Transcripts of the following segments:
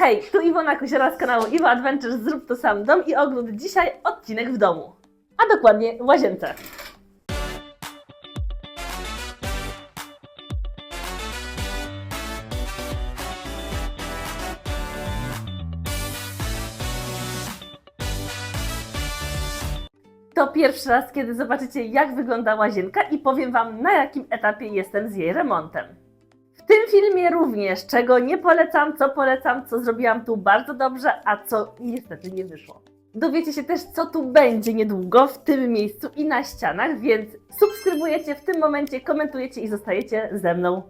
Hej, tu Iwona Kusiera z kanału Iwo Adventures Zrób to sam dom i ogród. Dzisiaj odcinek w domu, a dokładnie łazience. To pierwszy raz, kiedy zobaczycie, jak wygląda łazienka i powiem Wam, na jakim etapie jestem z jej remontem. Filmie również, czego nie polecam, co polecam, co zrobiłam tu bardzo dobrze, a co niestety nie wyszło. Dowiecie się też, co tu będzie niedługo w tym miejscu i na ścianach, więc subskrybujecie w tym momencie, komentujecie i zostajecie ze mną.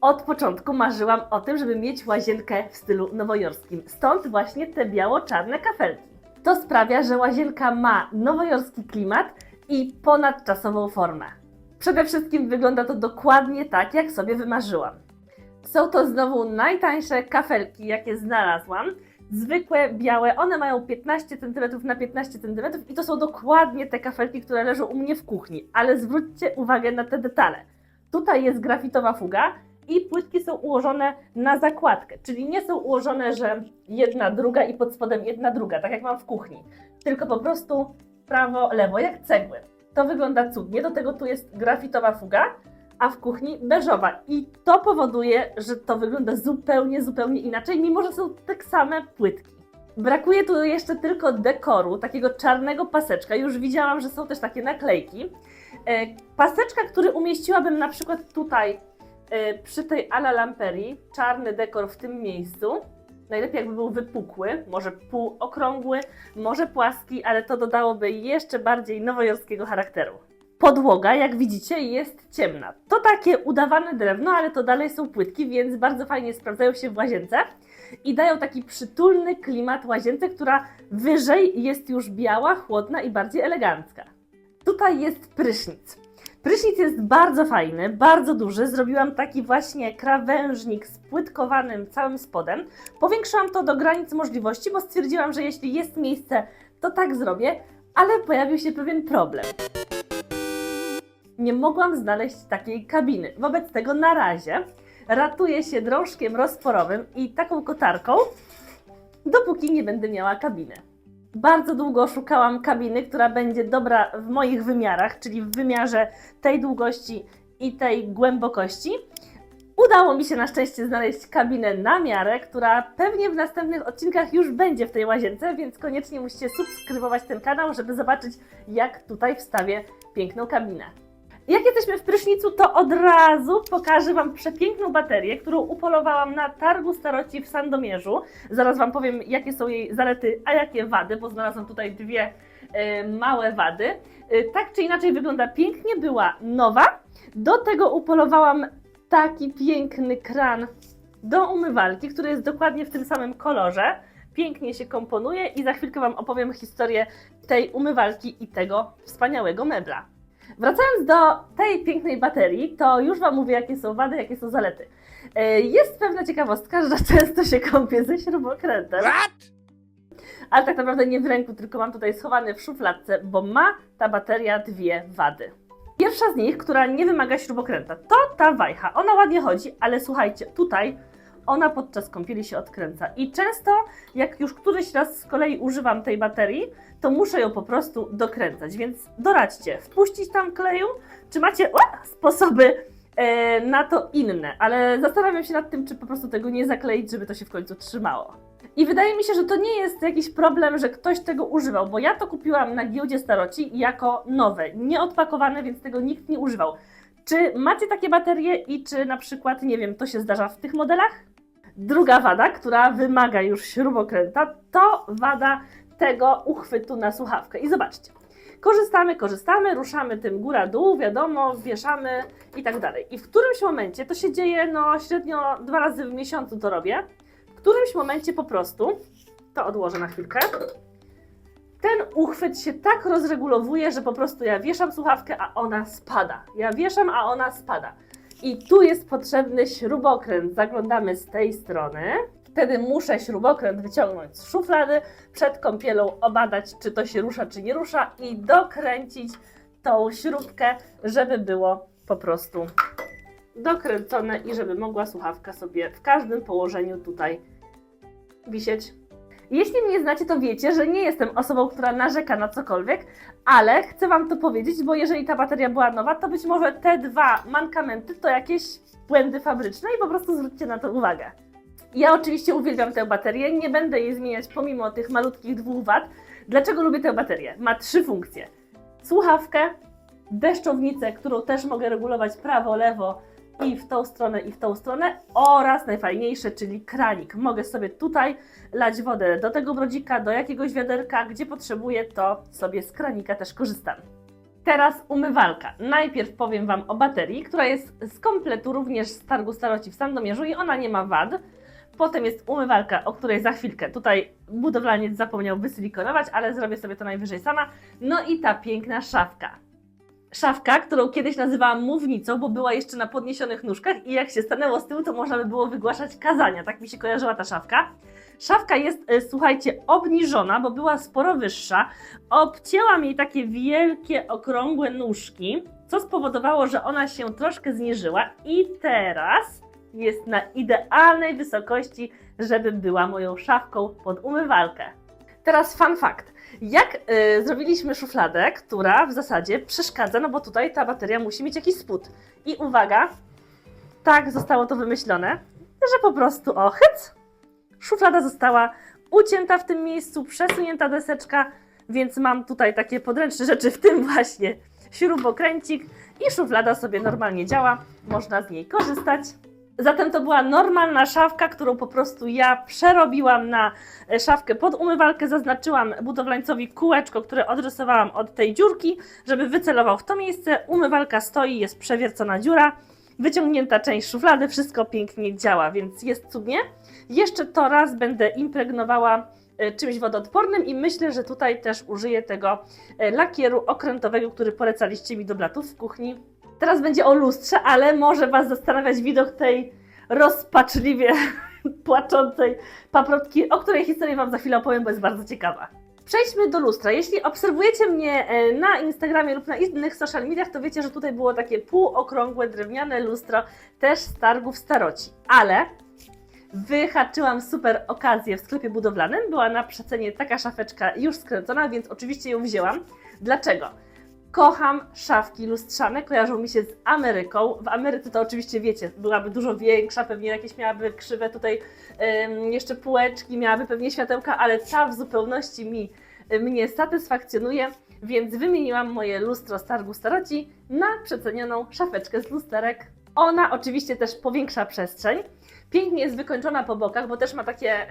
Od początku marzyłam o tym, żeby mieć łazienkę w stylu nowojorskim. Stąd właśnie te biało-czarne kafelki. To sprawia, że łazienka ma nowojorski klimat i ponadczasową formę. Przede wszystkim wygląda to dokładnie tak, jak sobie wymarzyłam. Są to znowu najtańsze kafelki, jakie znalazłam. Zwykłe, białe, one mają 15 cm na 15 cm i to są dokładnie te kafelki, które leżą u mnie w kuchni. Ale zwróćcie uwagę na te detale. Tutaj jest grafitowa fuga i płytki są ułożone na zakładkę, czyli nie są ułożone, że jedna, druga i pod spodem jedna, druga, tak jak mam w kuchni, tylko po prostu prawo, lewo, jak cegły. To wygląda cudnie, do tego tu jest grafitowa fuga, a w kuchni beżowa i to powoduje, że to wygląda zupełnie, zupełnie inaczej, mimo że są tak same płytki. Brakuje tu jeszcze tylko dekoru, takiego czarnego paseczka. Już widziałam, że są też takie naklejki. E, Paseczka, który umieściłabym na przykład tutaj przy tej ala lamperii, czarny dekor w tym miejscu. Najlepiej jakby był wypukły, może półokrągły, może płaski, ale to dodałoby jeszcze bardziej nowojorskiego charakteru. Podłoga, jak widzicie, jest ciemna. To takie udawane drewno, ale to dalej są płytki, więc bardzo fajnie sprawdzają się w łazience i dają taki przytulny klimat łazience, która wyżej jest już biała, chłodna i bardziej elegancka. Tutaj jest prysznic. Prysznic jest bardzo fajny, bardzo duży. Zrobiłam taki właśnie krawężnik z płytkowanym całym spodem. Powiększyłam to do granic możliwości, bo stwierdziłam, że jeśli jest miejsce, to tak zrobię, ale pojawił się pewien problem. Nie mogłam znaleźć takiej kabiny. Wobec tego na razie ratuję się drążkiem rozporowym i taką kotarką, dopóki nie będę miała kabiny. Bardzo długo szukałam kabiny, która będzie dobra w moich wymiarach, czyli w wymiarze tej długości i tej głębokości. Udało mi się na szczęście znaleźć kabinę na miarę, która pewnie w następnych odcinkach już będzie w tej łazience, więc koniecznie musicie subskrybować ten kanał, żeby zobaczyć, jak tutaj wstawię piękną kabinę. Jak jesteśmy w prysznicu, to od razu pokażę Wam przepiękną baterię, którą upolowałam na targu staroci w Sandomierzu. Zaraz Wam powiem, jakie są jej zalety, a jakie wady, bo znalazłam tutaj dwie e, małe wady. E, tak czy inaczej wygląda pięknie, była nowa. Do tego upolowałam taki piękny kran do umywalki, który jest dokładnie w tym samym kolorze. Pięknie się komponuje i za chwilkę Wam opowiem historię tej umywalki i tego wspaniałego mebla. Wracając do tej pięknej baterii, to już Wam mówię, jakie są wady, jakie są zalety. E, Jest pewna ciekawostka, że często się kąpię ze śrubokrętem, ale tak naprawdę nie w ręku, tylko mam tutaj schowany w szufladce, bo ma ta bateria dwie wady. Pierwsza z nich, która nie wymaga śrubokręta, to ta wajcha. Ona ładnie chodzi, ale słuchajcie, tutaj ona podczas kąpieli się odkręca. I często, jak już któryś raz z kolei używam tej baterii, to muszę ją po prostu dokręcać. Więc doradźcie, wpuścić tam kleju, czy macie o, sposoby e, na to inne, ale zastanawiam się nad tym, czy po prostu tego nie zakleić, żeby to się w końcu trzymało. I wydaje mi się, że to nie jest jakiś problem, że ktoś tego używał, bo ja to kupiłam na giełdzie staroci jako nowe, nieodpakowane, więc tego nikt nie używał. Czy macie takie baterie i czy na przykład, nie wiem, to się zdarza w tych modelach? Druga wada, która wymaga już śrubokręta, to wada tego uchwytu na słuchawkę. I zobaczcie, korzystamy, korzystamy, ruszamy tym góra-dół, wiadomo, wieszamy i tak dalej. I w którymś momencie, to się dzieje no średnio dwa razy w miesiącu to robię, w którymś momencie po prostu, to odłożę na chwilkę, ten uchwyt się tak rozregulowuje, że po prostu ja wieszam słuchawkę, a ona spada. Ja wieszam, a ona spada. I tu jest potrzebny śrubokręt. Zaglądamy z tej strony. Wtedy muszę śrubokręt wyciągnąć z szuflady, przed kąpielą obadać, czy to się rusza, czy nie rusza i dokręcić tą śrubkę, żeby było po prostu dokręcone i żeby mogła słuchawka sobie w każdym położeniu tutaj wisieć. Jeśli mnie znacie, to wiecie, że nie jestem osobą, która narzeka na cokolwiek, ale chcę Wam to powiedzieć, bo jeżeli ta bateria była nowa, to być może te dwa mankamenty to jakieś błędy fabryczne i po prostu zwróćcie na to uwagę. Ja oczywiście uwielbiam tę baterię, nie będę jej zmieniać pomimo tych malutkich 2 W. Dlaczego lubię tę baterię? Ma trzy funkcje. Słuchawkę, deszczownicę, którą też mogę regulować prawo, lewo i w tą stronę, i w tą stronę oraz najfajniejsze, czyli kranik. Mogę sobie tutaj lać wodę do tego brodzika, do jakiegoś wiaderka, gdzie potrzebuję, to sobie z kranika też korzystam. Teraz umywalka. Najpierw powiem Wam o baterii, która jest z kompletu również z targu staroci w Sandomierzu i ona nie ma wad. Potem jest umywalka, o której za chwilkę tutaj budowlaniec zapomniał wysilikonować, ale zrobię sobie to najwyżej sama. No i ta piękna szafka. Szafka, którą kiedyś nazywałam mównicą, bo była jeszcze na podniesionych nóżkach i jak się stanęło z tyłu, to można by było wygłaszać kazania. Tak mi się kojarzyła ta szafka. Szafka jest, e, słuchajcie, obniżona, bo była sporo wyższa. Obcięłam jej takie wielkie, okrągłe nóżki, co spowodowało, że ona się troszkę zniżyła i teraz jest na idealnej wysokości, żeby była moją szafką pod umywalkę. Teraz fun fact. Jak y, zrobiliśmy szufladę, która w zasadzie przeszkadza, no bo tutaj ta bateria musi mieć jakiś spód. I uwaga, tak zostało to wymyślone, że po prostu o szuflada została ucięta w tym miejscu, przesunięta deseczka, więc mam tutaj takie podręczne rzeczy, w tym właśnie śrubokręcik i szuflada sobie normalnie działa, można z niej korzystać. Zatem to była normalna szafka, którą po prostu ja przerobiłam na e, szafkę pod umywalkę. Zaznaczyłam budowlańcowi kółeczko, które odrysowałam od tej dziurki, żeby wycelował w to miejsce. Umywalka stoi, jest przewiercona dziura, wyciągnięta część szuflady, wszystko pięknie działa, więc jest cudnie. Jeszcze to raz będę impregnowała e, czymś wodoodpornym i myślę, że tutaj też użyję tego e, lakieru okrętowego, który polecaliście mi do blatów w kuchni. Teraz będzie o lustrze, ale może Was zastanawiać widok tej rozpaczliwie płaczącej paprotki, o której historię Wam za chwilę opowiem, bo jest bardzo ciekawa. Przejdźmy do lustra. Jeśli obserwujecie mnie e, na Instagramie lub na innych social mediach, to wiecie, że tutaj było takie półokrągłe, drewniane lustro, też z targów staroci. Ale wyhaczyłam super okazję w sklepie budowlanym. Była na przecenie taka szafeczka już skręcona, więc oczywiście ją wzięłam. Dlaczego? Kocham szafki lustrzane, kojarzą mi się z Ameryką. W Ameryce to oczywiście wiecie, byłaby dużo większa, pewnie jakieś miałaby krzywe tutaj jeszcze półeczki, miałaby pewnie światełka, ale ta w zupełności mi, mnie satysfakcjonuje, więc wymieniłam moje lustro z targu staroci na przecenioną szafeczkę z lusterek. Ona oczywiście też powiększa przestrzeń. Pięknie jest wykończona po bokach, bo też ma takie,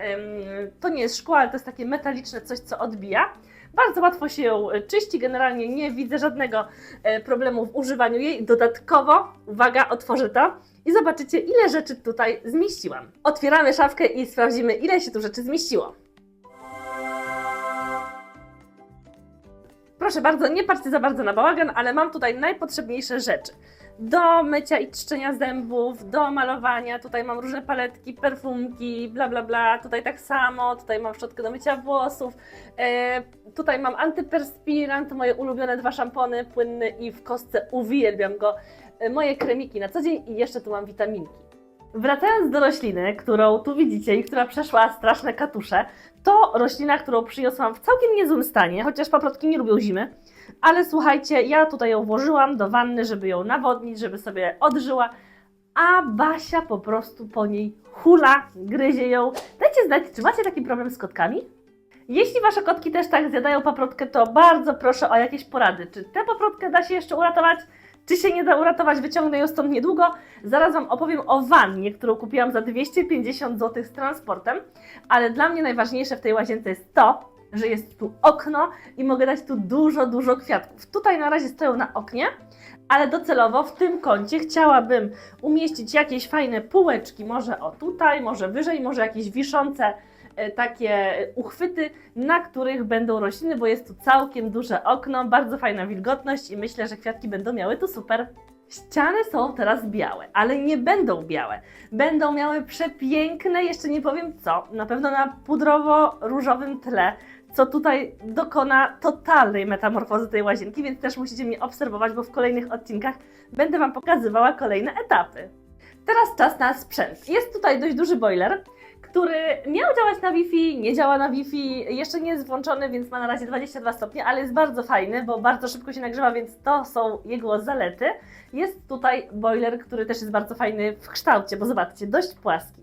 to nie jest szkło, ale to jest takie metaliczne coś, co odbija. Bardzo łatwo się ją czyści, generalnie nie widzę żadnego e, problemu w używaniu jej. Dodatkowo, uwaga, otworzę to i zobaczycie, ile rzeczy tutaj zmieściłam. Otwieramy szafkę i sprawdzimy, ile się tu rzeczy zmieściło. Proszę bardzo, nie patrzcie za bardzo na bałagan, ale mam tutaj najpotrzebniejsze rzeczy. Do mycia i czyszczenia zębów, do malowania, tutaj mam różne paletki, perfumki, bla bla bla, tutaj tak samo, tutaj mam szczotkę do mycia włosów, e, tutaj mam antyperspirant, moje ulubione dwa szampony, płynny i w kostce. Uwielbiam go, e, moje kremiki na co dzień i jeszcze tu mam witaminki. Wracając do rośliny, którą tu widzicie i która przeszła straszne katusze, to roślina, którą przyniosłam w całkiem niezłym stanie, chociaż paprotki nie lubią zimy. Ale słuchajcie, ja tutaj ją włożyłam do wanny, żeby ją nawodnić, żeby sobie odżyła, a Basia po prostu po niej hula, gryzie ją. Dajcie znać, czy macie taki problem z kotkami? Jeśli wasze kotki też tak zjadają paprotkę, to bardzo proszę o jakieś porady. Czy tę paprotkę da się jeszcze uratować? Czy się nie da uratować? Wyciągnę ją stąd niedługo. Zaraz Wam opowiem o wannie, którą kupiłam za 250 zł z transportem. Ale dla mnie najważniejsze w tej łazience jest to, że jest tu okno i mogę dać tu dużo, dużo kwiatków. Tutaj na razie stoją na oknie, Ale docelowo w tym kącie chciałabym umieścić jakieś fajne półeczki, może o tutaj, może wyżej, może jakieś wiszące takie uchwyty, na których będą rośliny, bo jest tu całkiem duże okno, bardzo fajna wilgotność i myślę, że kwiatki będą miały tu super. Ściany są teraz białe, ale nie będą białe. Będą miały przepiękne, jeszcze nie powiem co, na pewno na pudrowo-różowym tle, co tutaj dokona totalnej metamorfozy tej łazienki, więc też musicie mnie obserwować, bo w kolejnych odcinkach będę Wam pokazywała kolejne etapy. Teraz czas na sprzęt. Jest tutaj dość duży boiler, który miał działać na Wi-Fi, nie działa na Wi-Fi, jeszcze nie jest włączony, więc ma na razie 22 stopnie, ale jest bardzo fajny, bo bardzo szybko się nagrzewa, więc to są jego zalety. Jest tutaj boiler, który też jest bardzo fajny w kształcie, bo zobaczcie, dość płaski.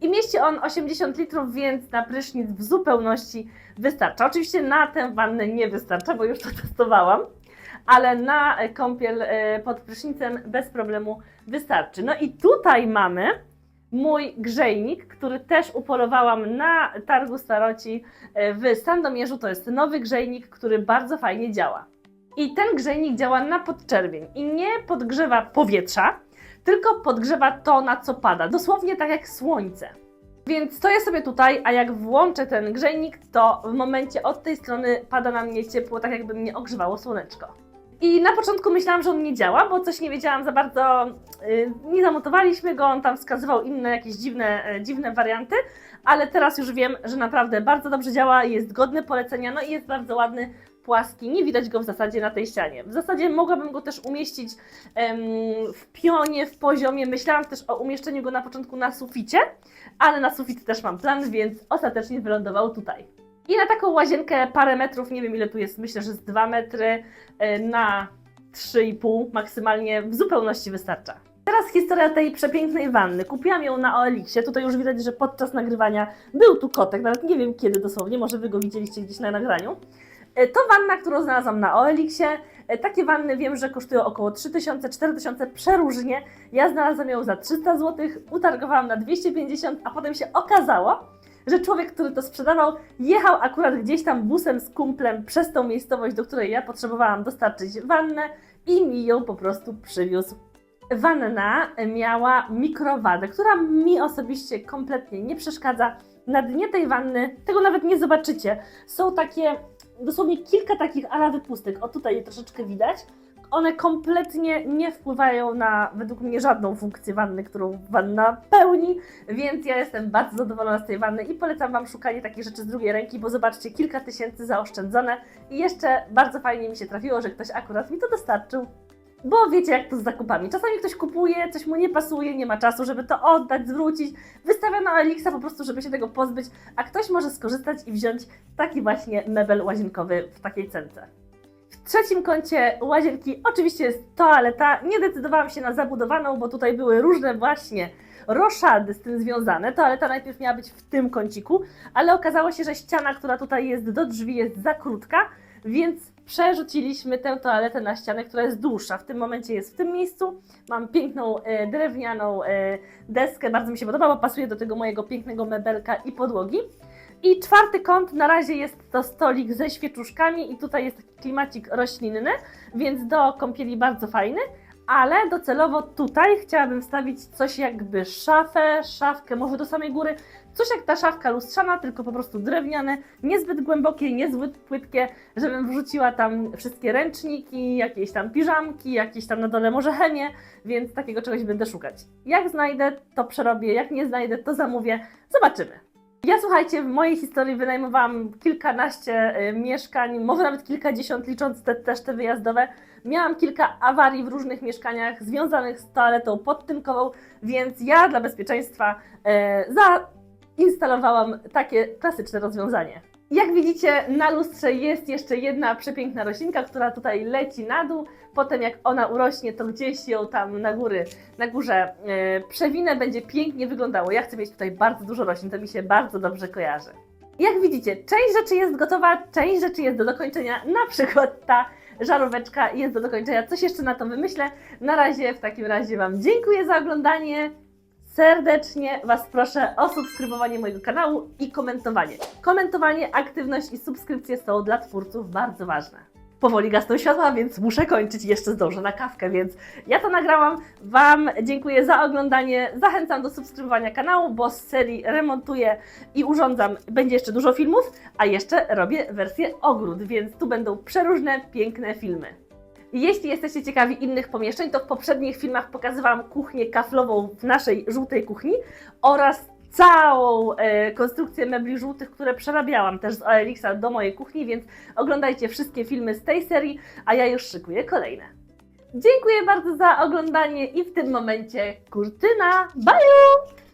I mieści on 80 litrów, więc na prysznic w zupełności wystarcza. Oczywiście na tę wannę nie wystarcza, bo już to testowałam, ale na kąpiel e, pod prysznicem bez problemu wystarczy. No i tutaj mamy mój grzejnik, który też upolowałam na targu staroci e, w Sandomierzu. To jest nowy grzejnik, który bardzo fajnie działa. I ten grzejnik działa na podczerwień i nie podgrzewa powietrza, tylko podgrzewa to, na co pada. Dosłownie tak jak słońce. Więc stoję sobie tutaj, a jak włączę ten grzejnik, to w momencie od tej strony pada na mnie ciepło, tak jakby mnie ogrzewało słoneczko. I na początku myślałam, że on nie działa, bo coś nie wiedziałam za bardzo, yy, nie zamotowaliśmy go, on tam wskazywał inne jakieś dziwne, e, dziwne warianty, ale teraz już wiem, że naprawdę bardzo dobrze działa, jest godny polecenia, no i jest bardzo ładny, płaski, nie widać go w zasadzie na tej ścianie. W zasadzie mogłabym go też umieścić em, w pionie, w poziomie, myślałam też o umieszczeniu go na początku na suficie, ale na sufit też mam plan, więc ostatecznie wylądował tutaj. I na taką łazienkę parę metrów, nie wiem ile tu jest, myślę, że z 2 metry e, na 3,5 maksymalnie w zupełności wystarcza. Teraz historia tej przepięknej wanny. Kupiłam ją na OLX-ie. Tutaj już widać, że podczas nagrywania był tu kotek, nawet nie wiem kiedy dosłownie, może wy go widzieliście gdzieś na nagraniu. E, To wanna, którą znalazłam na OLX-ie. E, Takie wanny wiem, że kosztują około 3000-4000, przeróżnie. Ja znalazłam ją za 300 zł, utargowałam na 250, a potem się okazało, że człowiek, który to sprzedawał, jechał akurat gdzieś tam busem z kumplem przez tą miejscowość, do której ja potrzebowałam dostarczyć wannę i mi ją po prostu przywiózł. Wanna miała mikrowadę, która mi osobiście kompletnie nie przeszkadza. Na dnie tej wanny, tego nawet nie zobaczycie, są takie, dosłownie kilka takich ala wypustek. O tutaj je troszeczkę widać. One kompletnie nie wpływają na, według mnie, żadną funkcję wanny, którą wanna pełni, więc ja jestem bardzo zadowolona z tej wanny i polecam Wam szukanie takich rzeczy z drugiej ręki, bo zobaczcie, kilka tysięcy zaoszczędzone i jeszcze bardzo fajnie mi się trafiło, że ktoś akurat mi to dostarczył. Bo wiecie, jak to z zakupami. Czasami ktoś kupuje, coś mu nie pasuje, nie ma czasu, żeby to oddać, zwrócić. Wystawia na Elixa po prostu, żeby się tego pozbyć, a ktoś może skorzystać i wziąć taki właśnie mebel łazienkowy w takiej cence. W trzecim kącie łazienki oczywiście jest toaleta. Nie decydowałam się na zabudowaną, bo tutaj były różne właśnie roszady z tym związane. Toaleta najpierw miała być w tym kąciku, ale okazało się, że ściana, która tutaj jest do drzwi jest za krótka, więc przerzuciliśmy tę toaletę na ścianę, która jest dłuższa. W tym momencie jest w tym miejscu. Mam piękną e, drewnianą e, deskę, bardzo mi się podoba, bo pasuje do tego mojego pięknego mebelka i podłogi. I czwarty kąt, na razie jest to stolik ze świeczuszkami i tutaj jest taki klimacik roślinny, więc do kąpieli bardzo fajny, ale docelowo tutaj chciałabym wstawić coś jakby szafę, szafkę może do samej góry, coś jak ta szafka lustrzana, tylko po prostu drewniane, niezbyt głębokie, niezbyt płytkie, żebym wrzuciła tam wszystkie ręczniki, jakieś tam piżamki, jakieś tam na dole może chemię, więc takiego czegoś będę szukać. Jak znajdę, to przerobię, jak nie znajdę, to zamówię, zobaczymy. Ja słuchajcie, w mojej historii wynajmowałam kilkanaście y, mieszkań, może nawet kilkadziesiąt, licząc te, też te wyjazdowe. Miałam kilka awarii w różnych mieszkaniach związanych z toaletą podtynkową, więc ja dla bezpieczeństwa y, zainstalowałam takie klasyczne rozwiązanie. Jak widzicie, na lustrze jest jeszcze jedna przepiękna roślinka, która tutaj leci na dół. Potem jak ona urośnie, to gdzieś ją tam na góry, na górze e, przewinę, będzie pięknie wyglądało. Ja chcę mieć tutaj bardzo dużo roślin, to mi się bardzo dobrze kojarzy. Jak widzicie, część rzeczy jest gotowa, część rzeczy jest do dokończenia, na przykład ta żaróweczka jest do dokończenia. Coś jeszcze na to wymyślę. Na razie w takim razie Wam dziękuję za oglądanie. Serdecznie Was proszę o subskrybowanie mojego kanału i komentowanie. Komentowanie, aktywność i subskrypcje są dla twórców bardzo ważne. powoli gasną światła, więc muszę kończyć. Jeszcze zdążę na kawkę, więc ja to nagrałam. Wam dziękuję za oglądanie. Zachęcam do subskrybowania kanału, bo z serii remontuję i urządzam. Będzie jeszcze dużo filmów, a jeszcze robię wersję ogród, więc tu będą przeróżne, piękne filmy. Jeśli jesteście ciekawi innych pomieszczeń, to w poprzednich filmach pokazywałam kuchnię kaflową w naszej żółtej kuchni oraz całą e, konstrukcję mebli żółtych, które przerabiałam też z OLX-a do mojej kuchni, więc oglądajcie wszystkie filmy z tej serii, a ja już szykuję kolejne. Dziękuję bardzo za oglądanie i w tym momencie kurtyna. Bye!